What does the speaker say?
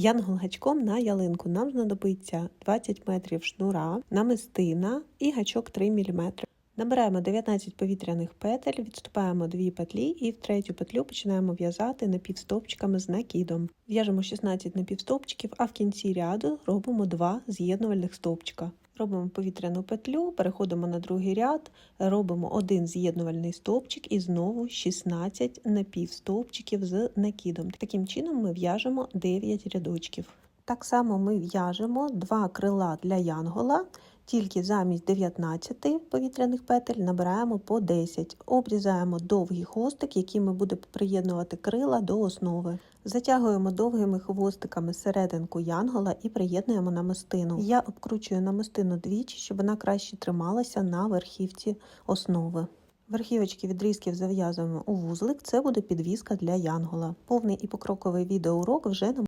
Янгол гачком на ялинку нам знадобиться 20 метрів шнура, намистина і гачок 3 мм. Набираємо 19 повітряних петель, відступаємо 2 петлі і в третю петлю починаємо в'язати напівстовпчиками з накидом. В'яжемо 16 напівстовпчиків, а в кінці ряду робимо 2 з'єднувальних стовпчика. Робимо повітряну петлю, переходимо на другий ряд, робимо один з'єднувальний стовпчик і знову 16 напівстовпчиків з накидом. Таким чином ми в'яжемо 9 рядочків. Так само ми в'яжемо 2 крила для янгола, тільки замість 19 повітряних петель набираємо по 10. Обрізаємо довгий хвостик, який ми будемо приєднувати крила до основи. Затягуємо довгими хвостиками серединку янгола і приєднуємо намистину. Я обкручую намистину двічі, щоб вона краще трималася на верхівці основи. Верхівочки відрізків зав'язуємо у вузлик, це буде підвіска для янгола. Повний і покроковий відеоурок вже на